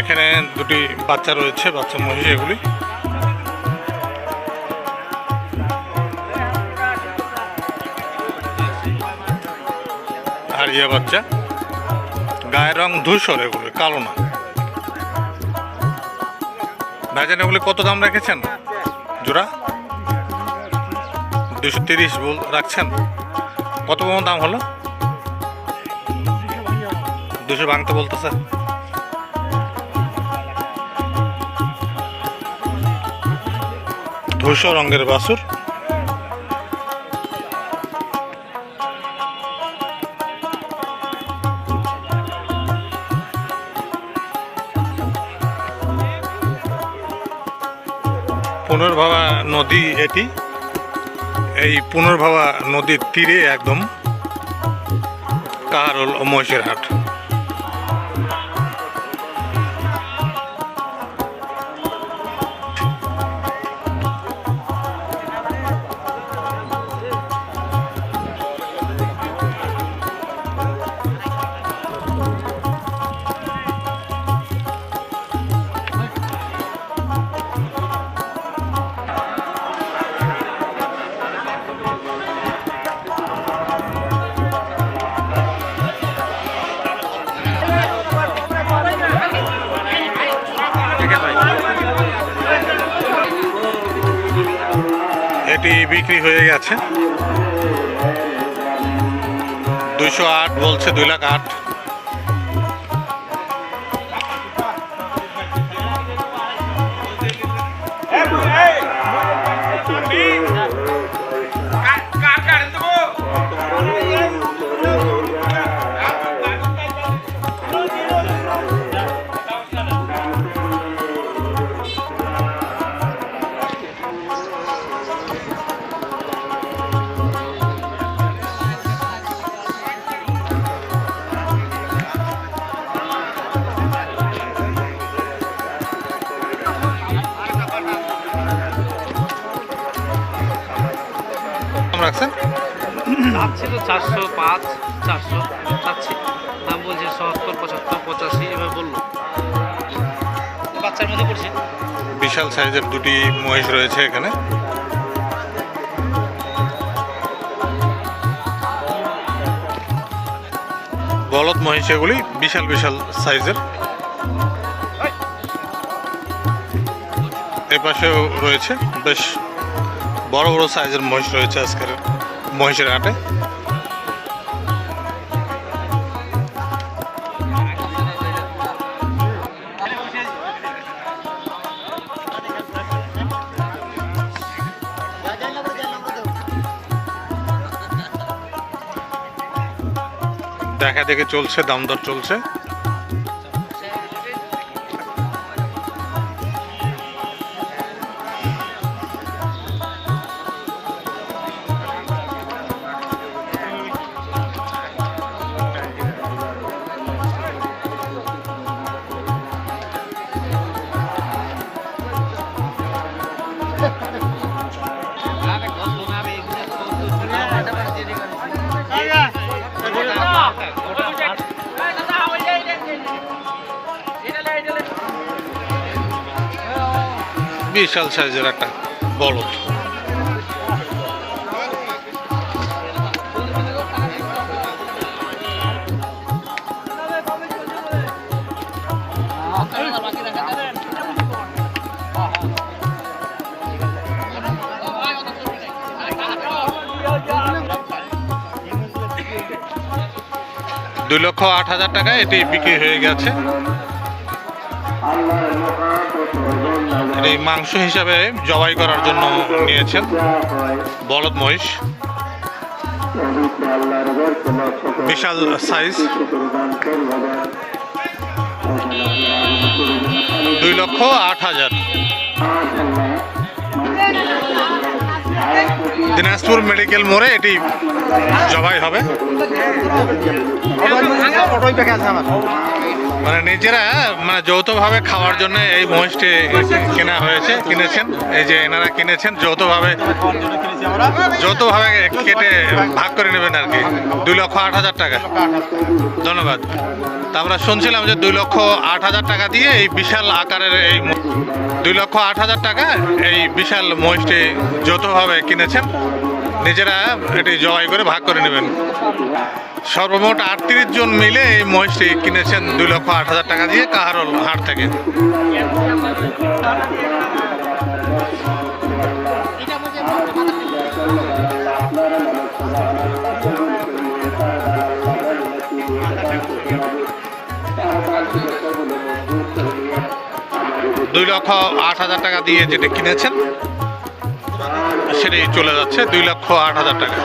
এখানে দুটি বাচ্চা রয়েছে, বাচ্চা মহিষ এগুলি। আর ইয়ে বাচ্চা, গায়ের রং ধূসর এগুলি, কালো না। ভাইজান, এগুলি কত দাম রেখেছেন? জোড়া? দুশো তিরিশ রাখছেন? কত দাম হলো? দুশো ভাঙতে বলতেছে। ধূসর রঙের বাসুর। পুনর্ভাবা নদী এটি। এই পুনর্ভাবা নদীর তীরে একদম কাহারোল ও মহিষের হাট। এটি বিক্রি হয়ে গেছে। দুশো আট বলছে দুই লাখ আট। চারশো পাঁচ, চারশো দাম বলছে সত্তর, পঁচাত্তর, পঁচাশি এভাবে বলল। বাচ্চার মধ্যে পড়ছে? বিশাল সাইজের দুটি মহিষ রয়েছে এখানে। বলদ মহিষ এগুলি বিশাল বিশাল সাইজের। এ পাশেও রয়েছে, বেশ বড় বড় সাইজের মহিষ রয়েছে আজকের। মহিষের হাটে? দেখা দেখে চলছে দাম দর চলছে। বিশাল সাইজের একটা বলদ। দুই লক্ষ আট হাজার টাকায় এটি বিক্রি হয়ে গেছে। এই মাংস হিসাবে জবাই করার জন্য নিয়েছেন বলদ মহিষ। বিশাল সাইজ দুই লক্ষ আট হাজার। দিনাজপুর মেডিকেল মোড়ে এটি জবাই হবে। মানে নিজেরা মানে যৌথভাবে খাওয়ার জন্য এই মহিষটি কেনা হয়েছে, কিনেছেন। এই যে এনারা কিনেছেন, যৌথভাবে যৌথভাবে কেটে ভাগ করে নেবেন আর কি। দুই লক্ষ আট হাজার টাকা। ধন্যবাদ। তা আমরা শুনছিলাম যে দুই লক্ষ আট হাজার টাকা দিয়ে এই বিশাল আকারের এই দুই লক্ষ আট হাজার টাকা এই বিশাল মহিষটি যৌথভাবে কিনেছেন। নিজেরা এটি জবাই করে ভাগ করে নেবেন। সর্বমোট আটত্রিশ জন মিলে এই মহিষটি কিনেছেন দুই লক্ষ আট হাজার টাকা দিয়ে কাহারল হাট থেকে। দুই লক্ষ আট হাজার টাকা দিয়ে যেটা কিনেছেন, সেটাই চলে যাচ্ছে, দুই লক্ষ আট হাজার টাকা।